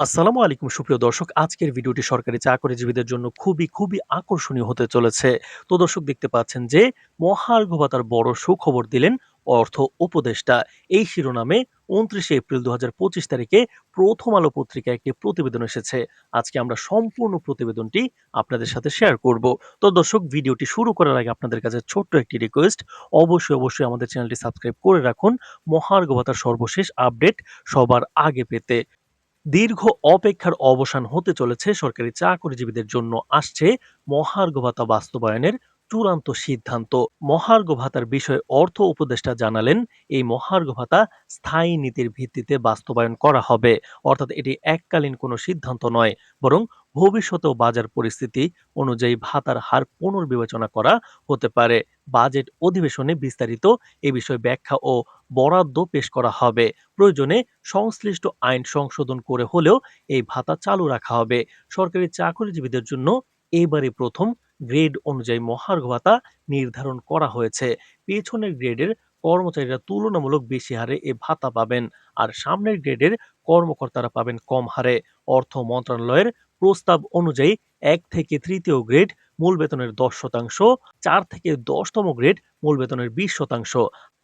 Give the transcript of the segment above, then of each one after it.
আসসালামু আলাইকুম, সুপ্রিয় দর্শক। আজকের ভিডিওটি সরকারি চাকরিজীবীদের জন্য খুবই খুবই আকর্ষণীয় হতে চলেছে। তো দর্শক, দেখতে পাচ্ছেন যে মহার্ঘ ভাতার বড় সুখবর দিলেন অর্থ উপদেষ্টা। এই শিরোনামে উনত্রিশে এপ্রিল দু হাজার পঁচিশ তারিখে প্রথম আলো পত্রিকায় একটি প্রতিবেদন এসেছে। আজকে আমরা সম্পূর্ণ প্রতিবেদনটি আপনাদের সাথে শেয়ার করব। তো দর্শক, ভিডিওটি শুরু করার আগে আপনাদের কাছে ছোট্ট একটি রিকোয়েস্ট। অবশ্যই অবশ্যই আমাদের চ্যানেলটি সাবস্ক্রাইব করে রাখুন। মহার্ঘ ভাতার সর্বশেষ আপডেট সবার আগে পেতে। দীর্ঘ অপেক্ষার অবসান হতে চলেছে সরকারি চাকরিজীবীদের জন্য আসছে মহার্ঘ ভাতা বাস্তবায়নের চূড়ান্ত সিদ্ধান্ত। মহার্ঘ ভাতার বিষয়ে অর্থ উপদেষ্টা জানালেন, এই মহার্ঘ ভাতা স্থায়ী নীতির ভিত্তিতে বাস্তবায়ন করা হবে। অর্থাৎ এটি এককালীন কোনো সিদ্ধান্ত নয়, বরং ভবিষ্যতেও বাজার পরিস্থিতি অনুযায়ী ভাতার হার পুনর্বিবেচনা করা হতে পারে। বাজেট অধিবেশনে বিস্তারিত এ বিষয়ে ব্যাখ্যা ও বরাদ্দ পেশ করা হবে। প্রয়োজনে সংশ্লিষ্ট আইন সংশোধন করে হলেও এই ভাতা চালু রাখা হবে। সরকারি চাকরিজীবীদের জন্য এবারে প্রথম গ্রেড অনুযায়ী মহার্ঘ ভাতা নির্ধারণ করা হয়েছে। পেছনের গ্রেডের কর্মচারীরা তুলনামূলক বেশি হারে এ ভাতা পাবেন, আর সামনের গ্রেডের কর্মকর্তারা পাবেন কম হারে। অর্থ মন্ত্রণালয়ের প্রস্তাব অনুযায়ী এক থেকে তৃতীয় গ্রেড মূল বেতনের দশ শতাংশ, চার থেকে দশতম গ্রেড মূল বেতনের বিশ শতাংশ,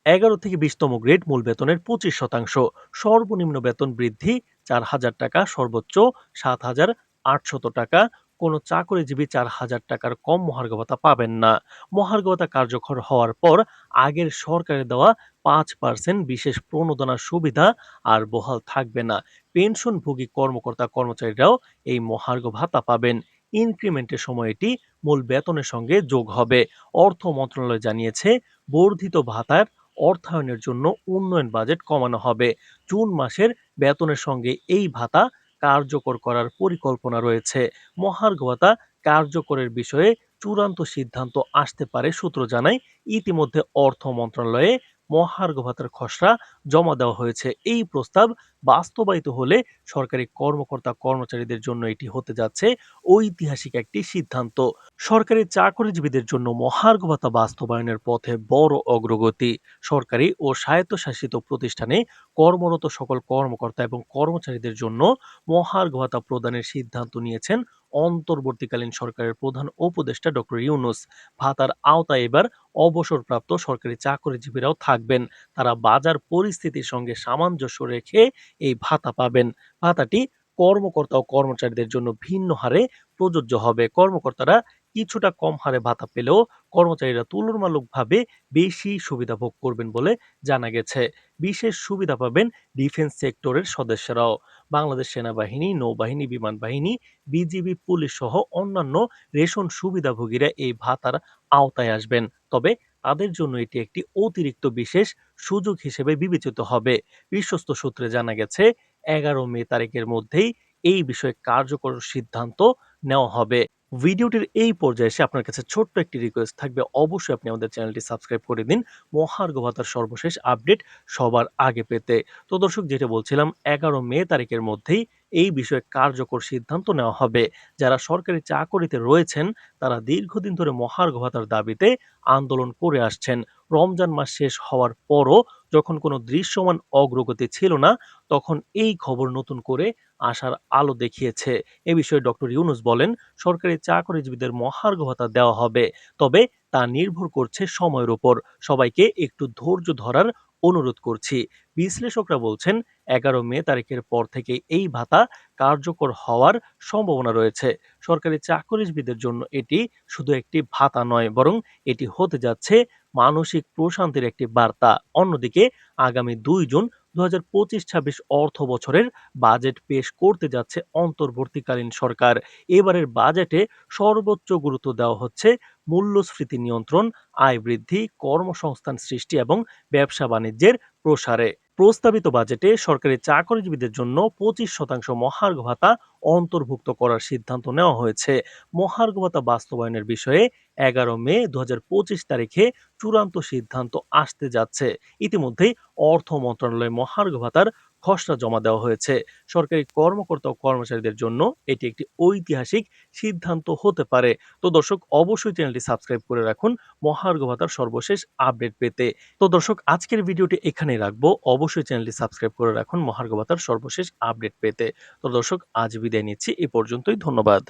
এগারো থেকে বিশতম গ্রেড মূল বেতনের পঁচিশ শতাংশ। সর্বনিম্ন বেতন বৃদ্ধি চার হাজার টাকা সর্বোচ্চ সাত হাজার আটশত টাকা। কোনো চাকরিজীবী চার হাজার টাকার কম মহার্ঘ ভাতা পাবেন না। মহার্ঘ ভাতা কার্যকর হওয়ার পর আগের সরকারের দেওয়া পাঁচ পার্সেন্ট বিশেষ প্রণোদনার সুবিধা আর বহাল থাকবে না। পেনশনভোগী কর্মকর্তা কর্মচারীরাও এই মহার্ঘ ভাতা পাবেন। ইনক্রিমেন্টের সময় এটি মূল বেতনের সঙ্গে যোগ হবে। অর্থ মন্ত্রণালয় জানিয়েছে, বর্ধিত ভাতার অর্থায়নের জন্য উন্নয়ন বাজেট কমানো হবে। জুন মাসের বেতনের সঙ্গে এই ভাতা কার্যকর করার পরিকল্পনা রয়েছে। মহার্ঘ ভাতা কার্যকরের বিষয়ে চূড়ান্ত সিদ্ধান্ত আসতে পারে সূত্র জানায়। ইতিমধ্যে অর্থ মন্ত্রণালয়ে মহার্ঘ ভাতার খসড়া জমা দেওয়া হয়েছে। এই প্রস্তাব বাস্তবায়িত হলে সরকারি কর্মকর্তা কর্মচারীদের জন্য এটি হতে যাচ্ছে ঐতিহাসিক একটি সিদ্ধান্ত। সরকারি চাকরিজীবীদের জন্য মহার্ঘ ভাতা বাস্তবায়নের পথে বড় অগ্রগতি। সরকারি ও স্বায়ত্তশাসিত প্রতিষ্ঠানে কর্মরত সকল কর্মকর্তা এবং কর্মচারীদের জন্য মহার্ঘ ভাতা প্রদানের সিদ্ধান্ত নিয়েছেন অন্তর্বর্তীকালীন সরকারের প্রধান উপদেষ্টা ডক্টর ইউনুস। ভাতার আওতায় এবার অবসরপ্রাপ্ত সরকারি চাকরিজীবীরাও থাকবেন। তারা বাজার পরিস্থিতির সঙ্গে সামঞ্জস্য রেখে এই ভাতা পাবেন। ভাতাটি কর্মকর্তা ও কর্মচারীদের জন্য ভিন্ন হারে প্রযোজ্য হবে। কর্মকর্তারা কিছুটা কম হারে ভাতা পেলেও কর্মচারীরা তুলনামূলকভাবে বেশি সুবিধা ভোগ করবেন বলে জানা গেছে। বিশেষ সুবিধা পাবেন ডিফেন্স সেক্টরের সদস্যরাও। বাংলাদেশ সেনাবাহিনী, নৌবাহিনী, বিমান বাহিনী, বিজিবি, পুলিশ সহ অন্যান্য রেশন সুবিধাভোগীরা এই ভাতার আওতায় আসবেন। তবে তাদের জন্য এটি একটি অতিরিক্ত বিশেষ সুযোগ হিসেবে বিবেচিত হবে। বিশ্বস্ত সূত্রে জানা গেছে, এগারো মে তারিখের মধ্যেই এই বিষয়ে কার্যকর সিদ্ধান্ত নেওয়া হবে। ভিডিওটির এই পর্যায়ে এসে আপনার কাছে ছোট্ট একটি রিকোয়েস্ট থাকবে। অবশ্যই আপনি আমাদের চ্যানেলটি সাবস্ক্রাইব করে দিন। মহার্ঘ ভাতার সর্বশেষ আপডেট সবার আগে পেতে। তো দর্শক, যেটা বলছিলাম, এগারো মে তারিখের মধ্যেই এই বিষয়ে কার্যকর সিদ্ধান্ত নেওয়া হবে। যারা সরকারি চাকরিতে রয়েছেন, তারা দীর্ঘদিন ধরে মহার্ঘ ভাতার দাবিতে আন্দোলন করে আসছেন। রমজান মাস শেষ হওয়ার পরও যখন কোনো দৃশ্যমান অগ্রগতি ছিল না, তখন এই খবর নতুন করে আসার আলো দেখিয়েছে। এ বিষয়ে ডক্টর ইউনুস বলেন, সরকারি চাকরিজীবীদের মহার্ঘ ভাতা দেওয়া হবে, তবে তা নির্ভর করছে সময়ের উপর সবাইকে একটু ধৈর্য ধরার অনুরোধ করছি। বিশ্লেষকরা বলছেন, এগারো মে তারিখের পর থেকে এই ভাতা কার্যকর হওয়ার সম্ভাবনা রয়েছে। সরকারি চাকরিজীবীদের জন্য এটি শুধু একটি ভাতা নয়, বরং এটি হতে যাচ্ছে মানসিক প্রশান্তির একটি বার্তা। অন্যদিকে, আগামী দুই জুন দু হাজার পঁচিশ ছাব্বিশ অর্থ বছরের বাজেট পেশ করতে যাচ্ছে অন্তর্বর্তীকালীন সরকার। এবারের বাজেটে সর্বোচ্চ গুরুত্ব দেওয়া হচ্ছে মূল্যস্ফীতি নিয়ন্ত্রণ, আয় বৃদ্ধি, কর্মসংস্থান সৃষ্টি এবং ব্যবসা বাণিজ্যের প্রসারে। প্রস্তাবিত বাজেটে সরকারি চাকরিজীবীদের জন্য পঁচিশ শতাংশ মহার্ঘ ভাতা অন্তর্ভুক্ত করার সিদ্ধান্ত নেওয়া হয়েছে। মহার্ঘ ভাতা বাস্তবায়নের বিষয়ে এগারো মে দু হাজার পঁচিশ তারিখে চূড়ান্ত সিদ্ধান্ত আসতে যাচ্ছে। ইতিমধ্যেই অর্থ মন্ত্রণালয় মহার্ঘ ভাতার খসড়া জমা দেওয়া হয়েছে। সরকারি কর্মকর্তা ও কর্মচারীদের জন্য এটি একটি ঐতিহাসিক সিদ্ধান্ত হতে পারে। তো দর্শক, অবশ্যই চ্যানেলটি সাবস্ক্রাইব করে রাখুন। মহার্ঘ ভাতার সর্বশেষ আপডেট পেতে। তো দর্শক, আজকের ভিডিওটি এখানেই রাখব। অবশ্যই চ্যানেলটি সাবস্ক্রাইব করে রাখুন। মহার্ঘ ভাতার সর্বশেষ আপডেট পেতে। তো দর্শক, আজ বিদায় নিচ্ছি। এ পর্যন্তই ধন্যবাদ।